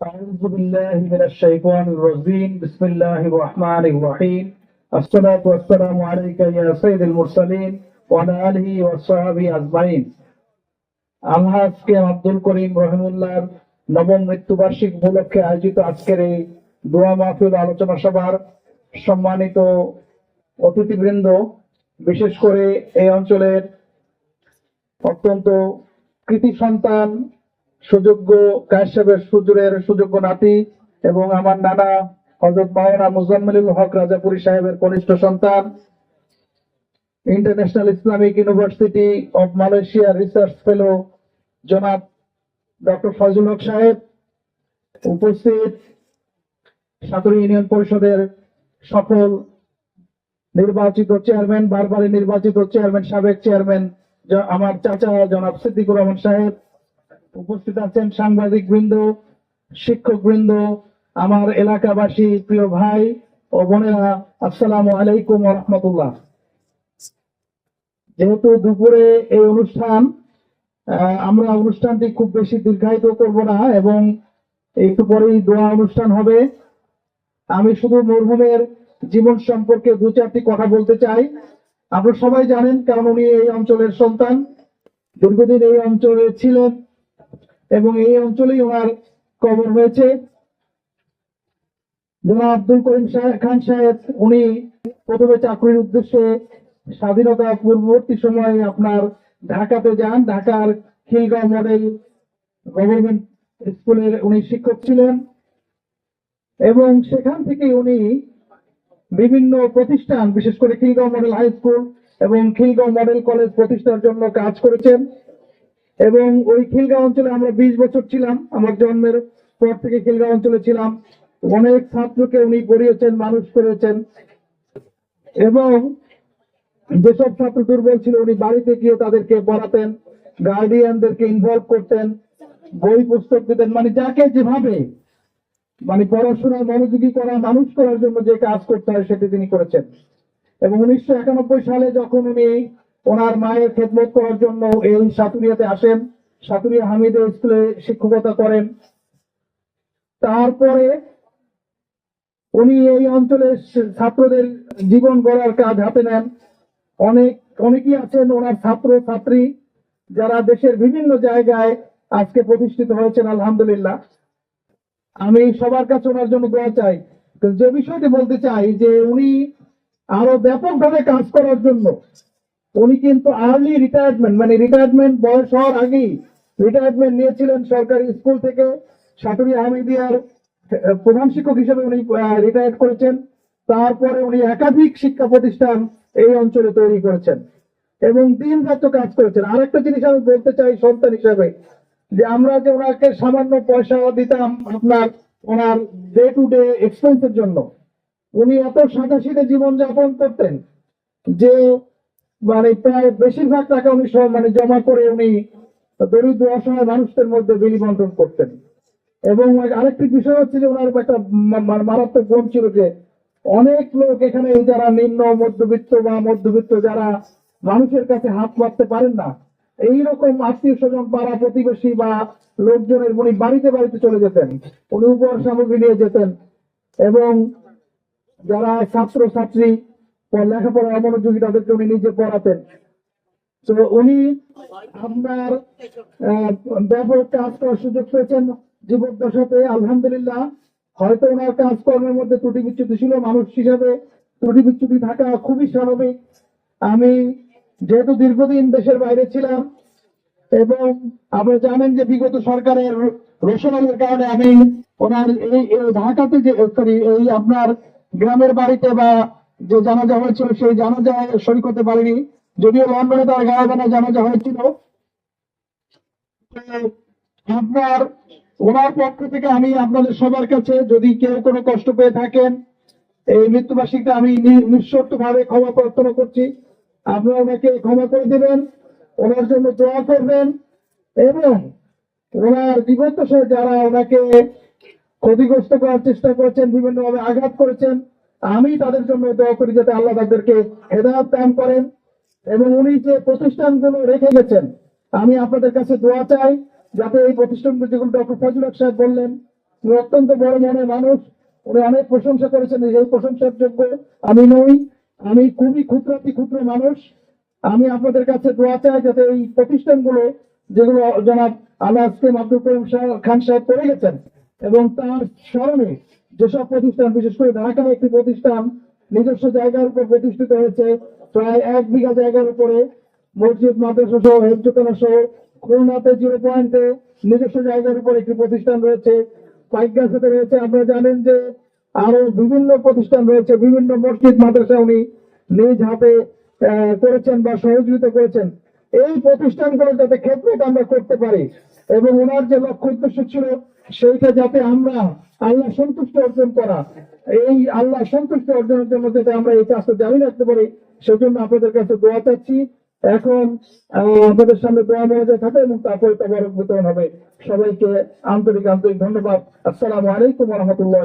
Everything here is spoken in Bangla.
أعوذ بالله من الشيطان الرجيم بسم الله الرحمن الرحيم الصلاة والسلام عليك يا سيد المرسلين وعلى آله وصحبه أجمعين আলহাজ কে আব্দুল করিম রহিমুল্লাহর নবম মৃত্যুবার্ষিক উপলক্ষে আয়োজিত আজকের এই দোয়া মাহফিল আলোচনা সভার সম্মানিত অতিথিবৃন্দ বিশেষ করে এই অঞ্চলের অত্যন্ত কৃতি সন্তান, সুযোগ্য কাশ্যপের সুজুরের সুযোগ্য নাতি এবং আমার নানা হজরত মাওলানা মুজাম্মিলুল হক রাজাপুরী সাহেবের কনিষ্ঠ সন্তান International Islamic University of Malaysia research fellow জনাব ডক্টর ফজল হক সাহেব, উপস্থিত সাতুরি ইউনিয়ন পরিষদের সফল নির্বাচিত চেয়ারম্যান, বারবারই নির্বাচিত চেয়ারম্যান, সাবেক চেয়ারম্যান আমার চাচা জনাব সিদ্দিকুর রহমান সাহেব, উপস্থিত আছেন সাংবাদিক বৃন্দ শিক্ষক বৃন্দ আমার এলাকাবাসী প্রিয় ভাই ও বোনেরা, আসসালামু আলাইকুম রহমতুল্লাহ। যেহেতু দুপুরে এই অনুষ্ঠান আমরা অনুষ্ঠানটি খুব বেশি দীর্ঘায়িত করব না এবং একটু পরেই দোয়া অনুষ্ঠান হবে। আমি শুধু মরহুমের জীবন সম্পর্কে দু চারটি কথা বলতে চাই। আপনারা সবাই জানেন কারণ উনি এই অঞ্চলের সন্তান, দীর্ঘদিন এই অঞ্চলে ছিলেন এবং এই অঞ্চলেই ওনার কবর হয়েছে। জনাব আব্দুল করিম খান সাহেব, উনি প্রথমে চাকরির উদ্দেশ্যে স্বাধীনতা পূর্ববর্তী সময়ে আপনার ঢাকাতে যান। ঢাকার খিলগাঁও মডেল গভর্নমেন্ট স্কুলের উনি শিক্ষক ছিলেন এবং সেখান থেকে উনি বিভিন্ন প্রতিষ্ঠান, বিশেষ করে খিলগাঁও মডেল হাই স্কুল এবং খিলগাঁও মডেল কলেজ প্রতিষ্ঠার জন্য কাজ করেছেন। এবং ওই খিলগাঁও অঞ্চলে আমরা বিশ বছর ছিলাম। আমার জন্মের পর থেকে খিলগাঁও অঞ্চলে ছিলাম। অনেক ছাত্রকে উনি পড়িয়েছেন, মানুষ করেছেন। এবং যেসব ছাত্র দুর্বল ছিল, উনি বাড়িতে গিয়ে তাদেরকে পড়াতেন গার্ডিয়ানদেরকে ইনভলভ করতেন বই পুস্তক দিতেন মানে যাকে যেভাবে মানে পড়াশোনায় মনোযোগী করা, মানুষ করার জন্য যে কাজ করতে হয় সেটি তিনি করেছেন। এবং উনিশশো একানব্বই সালে যখন উনি ওনার মায়ের খেদমত করার জন্য এই সাতুরিয়াতে আসেন সাতুরিয়া হামিদে স্কুলে শিক্ষকতা করেন, তারপরে উনি এই অঞ্চলের ছাত্রদের জীবন গড়ার কাজ হাতে নেন। অনেক, অনেকেই আছেন ওনার ছাত্র, ছাত্রী, যারা দেশের বিভিন্ন জায়গায় আজকে প্রতিষ্ঠিত হয়েছেন, আলহামদুলিল্লাহ। আমি সবার কাছে ওনার জন্য দোয়া চাই। যে বিষয়টি বলতে চাই যে উনি আরও ব্যাপকভাবে কাজ করার জন্য, উনি কিন্তু আর্লি রিটায়ারমেন্ট মানে রিটায়ারমেন্ট বয়স হওয়ার আগেই রিটায়ারমেন্ট নিয়েছিলেন সরকারি স্কুল থেকে। সাটুরি আহমেদিয়ার প্রধান শিক্ষক হিসেবে উনি রিটায়ার করেছেন। তারপরে উনি একাধিক শিক্ষা প্রতিষ্ঠান এই অঞ্চলে তৈরি করেছেন এবং দিন রাত কাজ করেছেন। আরেকটা জিনিস আমি বলতে চাই সন্তান হিসেবে যে আমরা যে ওনাকে সামান্য পয়সা দিতাম আপনার ওনার ডে টু ডে এক্সপেন্সের জন্য। উনি এত সাদাশীতে জীবন যাপন করতেন যে মানে প্রায় বেশিরভাগ টাকা উনি সব মানে জমা করে উনি দরিদ্র অসহায় মানুষদের মধ্যে বিলি বন্টন করতেন। এবং আরেকটি বিষয় হচ্ছে যে ওনার একটা মারাত্মক গুণ ছিল যে অনেক লোক এখানে যারা নিম্ন, মধ্যবিত্ত বা মধ্যবিত্ত যারা মানুষের কাছে হাত মারতে পারেন না এইরকম আত্মীয় স্বজন, পাড়া প্রতিবেশী বা লোকজনের উনি বাড়িতে বাড়িতে চলে যেতেন, উনি উপহার সামগ্রী নিয়ে যেতেন এবং যারা ছাত্র ছাত্রী লেখাপড়া অমনোযোগী, তাদেরকে উনি নিজে পড়াতেন। তো উনি আপনার ব্যাপক কাজ করার সুযোগ পেয়েছেন জীবদ্দশাতে আলহামদুলিল্লাহ। হয়তো ওনার কাজকর্মের মধ্যে ত্রুটি বিচ্যুতি ছিল, মানুষ হিসাবে ত্রুটি বিচ্যুতি থাকা খুবই স্বাভাবিক। আমি যেহেতু দীর্ঘদিন দেশের বাইরে ছিলাম, এবং আপনারা জানেন যে বিগত সরকারের রোশনালের কারণে আমি ওনার এই ঢাকাতে যে সরি এই আপনার গ্রামের বাড়িতে বা যে জানাজা হয়েছিল, সেই জানাজায় শরিক করতে পারিনি যদিও লন্ডনে তার গায়ে জানাজা হয়েছিল। আপনার, ওনার পক্ষ থেকে আমি আপনাদের সবার কাছে যদি কেউ কোনো কষ্ট পেয়ে থাকেন, এই মৃত্যুবার্ষিকীতে আমি নিঃশর্ত ভাবে ক্ষমা প্রার্থনা করছি। আপনারা ওনাকে ক্ষমা করে দেবেন, ওনার জন্য দোয়া করবেন এবং ওনার জীবদ্দশায় যারা ওনাকে ক্ষতিগ্রস্ত করার চেষ্টা করেছেন, বিভিন্নভাবে আঘাত করেছেন, আমি তাদের জন্য দোয়া করি যাতে আল্লাহ তাদেরকে হেদায়ত দান করেন এবং উনি যে প্রতিষ্ঠানগুলো রেখে গেছেন, আমি আপনাদের কাছে দোয়া চাই যাতে এই প্রতিষ্ঠানগুলো যেগুলো ডক্টর ফজল সাহেব বললেন, উনি অত্যন্ত বড় মনের মানুষ, উনি অনেক প্রশংসা করেছেন, এই প্রশংসার যোগ্য আমি নই। আমি খুবই ক্ষুদ্রাতি ক্ষুদ্র মানুষ। আমি আপনাদের কাছে দোয়া চাই যাতে এই প্রতিষ্ঠানগুলো, যেগুলো জনাব আল্লাহ আসকিম আব্দুল করিম খান সাহেব করে গেছেন এবং তার স্মরণে যেসব প্রতিষ্ঠান, বিশেষ করে ঢাকায় একটি প্রতিষ্ঠান, নিজস্ব জায়গার উপর প্রতিষ্ঠিত হয়েছে, প্রায় এক বিঘা জায়গার উপরে, মসজিদ, মাদ্রাসা সহ হেফজোখানা সহ খুলনাতে জিরো পয়েন্টে নিজস্ব জায়গার উপর একটি প্রতিষ্ঠান রয়েছে পাইকগাছাতে রয়েছে। আপনারা জানেন যে আরও বিভিন্ন প্রতিষ্ঠান রয়েছে, বিভিন্ন মসজিদ, মাদ্রাসা উনি নিজ হাতে করেছেন বা সহযোগিতা করেছেন। এই প্রতিষ্ঠানগুলো যাতে ক্ষেত্রে আমরা করতে পারি এবং ওনার যে লক্ষ্য উদ্দেশ্য ছিল, সেইটা যাতে আমরা আল্লাহ সন্তুষ্ট অর্জন করা, এই আল্লাহ সন্তুষ্ট অর্জনের জন্য যাতে আমরা এই কাজটা জারি রাখতে পারি, সেজন্য আপনাদের কাছে দোয়া চাচ্ছি। এখন আপনাদের সামনে দোয়া মহাজা থাকে এবং তারপরে তবরক বিতরণ হবে। সবাইকে আন্তরিক আন্তরিক ধন্যবাদ। আসসালামু আলাইকুম রহমতুল্লাহ